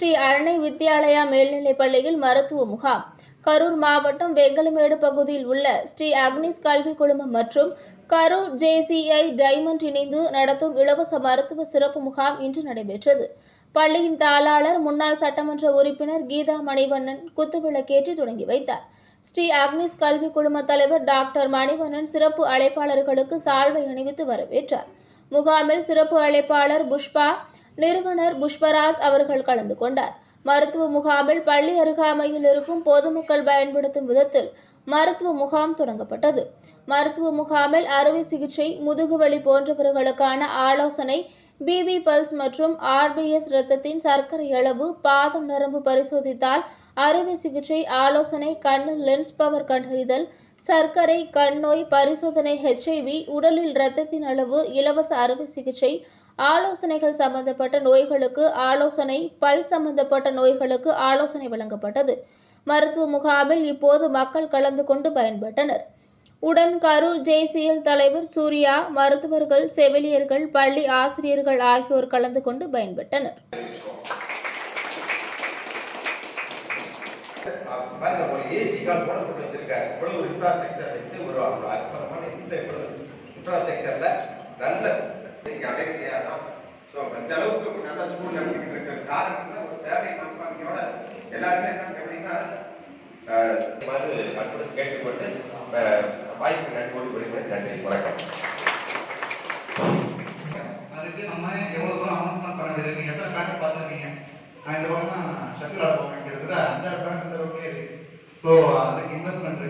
வித்யாலயா மேல்நிலைப் பள்ளியில் மருத்துவ முகாம். கரூர் மாவட்டம் வெங்கலமேடு பகுதியில் உள்ள ஸ்ரீ அக்னிஸ் கல்வி குழுமம் மற்றும் கரூர் ஜேசிஐ டைமண்ட் இணைந்து நடத்தும் இலவச மருத்துவ சிறப்பு முகாம் இன்று நடைபெற்றது. பள்ளியின் தாளாளர் முன்னாள் சட்டமன்ற உறுப்பினர் கீதா மணிவண்ணன் குத்துவிளக்கேற்றி தொடங்கி வைத்தார். ஸ்ரீ அக்னிஸ் கல்வி குழும தலைவர் டாக்டர் மணிவண்ணன் சிறப்பு அழைப்பாளர்களுக்கு சால்வை அணிவித்து வரவேற்றார். முகாமில் சிறப்பு அழைப்பாளர் புஷ்பா நிறுவனர் புஷ்பராஜ் அவர்கள் கலந்து கொண்டார். மருத்துவ முகாமில் பள்ளி அருகாமையில் இருக்கும் பொதுமக்கள் பயன்படுத்தும் விதத்தில் மருத்துவ முகாம் தொடங்கப்பட்டது. மருத்துவ முகாமில் அறுவை சிகிச்சை முதுகுவலி போன்றவர்களுக்கான ஆலோசனை பிபி பல்ஸ் மற்றும் ஆர்பிஎஸ் இரத்தத்தின் சர்க்கரை அளவு பாதம் நரம்பு பரிசோதித்தால் அறுவை சிகிச்சை ஆலோசனை கண் லென்ஸ் பவர் கண்டறிதல் சர்க்கரை கண் நோய் பரிசோதனை ஹெச்ஐவி உடலில் இரத்தத்தின் அளவு இலவச அறுவை சிகிச்சை ஆலோசனைகள் சம்பந்தப்பட்ட நோய்களுக்கு ஆலோசனை பல் சம்பந்தப்பட்ட நோய்களுக்கு ஆலோசனை வழங்கப்பட்டது. மருத்துவ முகாமில் இப்போது மக்கள் கலந்து கொண்டு பயன்பட்டனர். உடன் கரூர் ஜேசிஎல் தலைவர் சூர்யா மருத்துவர்கள் செவிலியர்கள் பள்ளி ஆசிரியர்கள் ஆகியோர் கலந்து கொண்டு பயன்பட்டனர். எல்லாருமே என்ன கேட்டீங்கன்னா கேட்டுக்கொண்டு அஹ், வாய்ப்பு நன்றி. விடுகிறேன் நன்றி வணக்கம். அதுக்கு நம்ம எவ்வளவு தூரம் அனௌன்ஸ்மெண்ட் பண்ண வேண்டியது எத்தனை பேண்ட் பார்த்துருக்கீங்க? நான் இந்த பக்கம் ஷட்டில் ஆட போவேன். கிட்டத்தட்ட அஞ்சாறு பேண்ட் இந்த ரோட்லேயே இருக்கு. ஸோ அதுக்கு இன்வெஸ்ட்மெண்ட்